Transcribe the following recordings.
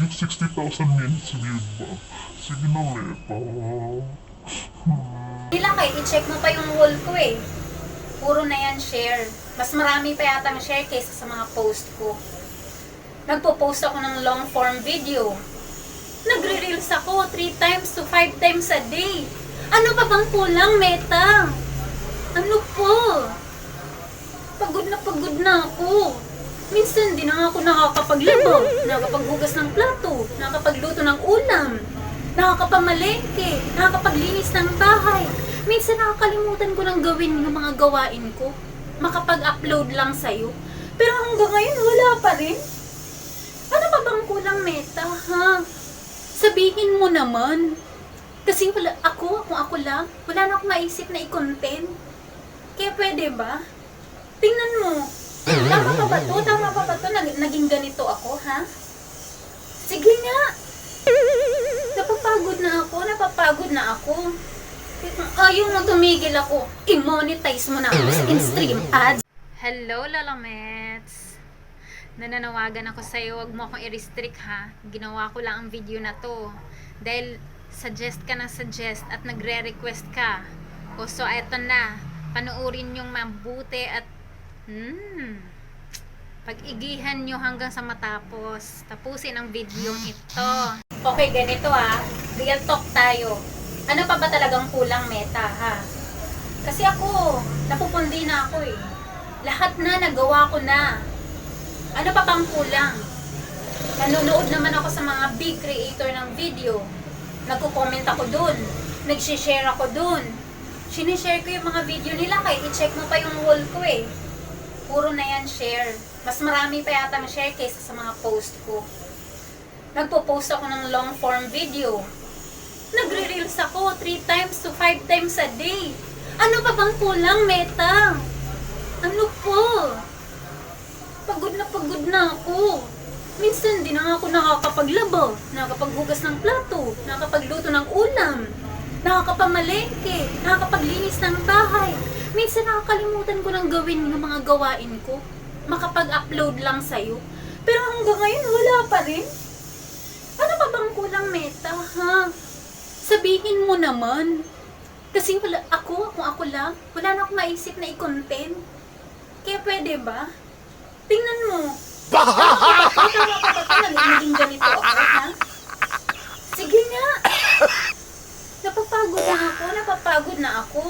Yung 60,000 minutes viewed ba? Sige na, Meta. Hindi lang i-check mo pa yung wall ko eh. Puro na yan share. Mas marami pa yata ang share kaysa sa mga post ko. Nagpo-post ako ng long form video. Nagre-reels ako 3 times to 5 times a day. Ano pa bang kulang, Meta? Ano po? Pagod na pagod na ako. Minsan di na nga ako nakakapaglaba, nakakapaghugas ng plato, nakakapagluto ng ulam, nakakapamalengke, nakakapaglinis ng bahay. Minsan nakakalimutan ko ng gawin yung mga gawain ko. Makapag-upload lang sa'yo. Pero hanggang ngayon, wala pa rin. Ano pa bang kulang, Meta, ha? Sabihin mo naman. Kasi wala, ako, kung ako lang, wala na akong maisip na i-content. Kaya pwede ba? Tingnan mo. Tama pa ba to? Tama pa ba ganito ako, ha? Sige nga. Napapagod na ako. Napapagod na ako. Ayaw mo tumigil ako. I-monetize mo na ako sa in-stream ads. Hello, Lalamets. Nananawagan ako sa'yo. Huwag mo akong i-restrict, ha? Ginawa ko lang ang video na to. Dahil suggest ka na suggest at nagre-request ka. O so, eto na. Panuorin yung mabuti at Hmm. Pag-igihan nyo hanggang sa matapos. Tapusin ang video ito. Okay, ganito ah. Real talk tayo. Ano pa ba talagang kulang meta ha? Kasi ako, napupundi na ako eh. Lahat na nagawa ko na. Ano pa pang kulang? Nanonood naman ako sa mga big creator ng video. Nagko-comment ako dun. Nag-share ako dun. Sinishare ko yung mga video nila kaya i-check mo pa yung wall ko eh. Puro na yan share. Mas marami pa yata ang share kaysa sa mga post ko. Nagpo-post ako ng long form video. Nagre-reels ako 3 times to 5 times a day. Ano pa bang kulang, Meta? Ano po? Pagod na pagod na ako. Minsan di na ako nakakapaglaba, nakakapaghugas ng plato, nakakapagluto ng ulam, nakakapamalengke, nakakapaglinis ng bahay. Minsan nakakalimutan ko ng gawin yung mga gawain ko. Makapag-upload lang sa'yo. Pero hanggang ngayon, wala pa rin. Ano pa bang kulang, Meta, ha? Sabihin mo naman. Kasi wala, ako, kung ako lang, wala na akong maisip na i-content. Kaya pwede ba? Tingnan mo. Tama pa ba ito? Ganito ako, ha? Sige nga. Napapagod na ako, napapagod na ako.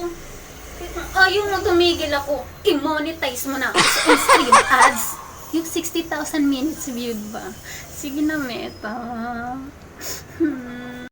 Ayaw mo tumigil ako. I-monetize mo na ako sa in-stream ads. Yung 60,000 minutes viewed ba? Sige na, Meta. Hmm.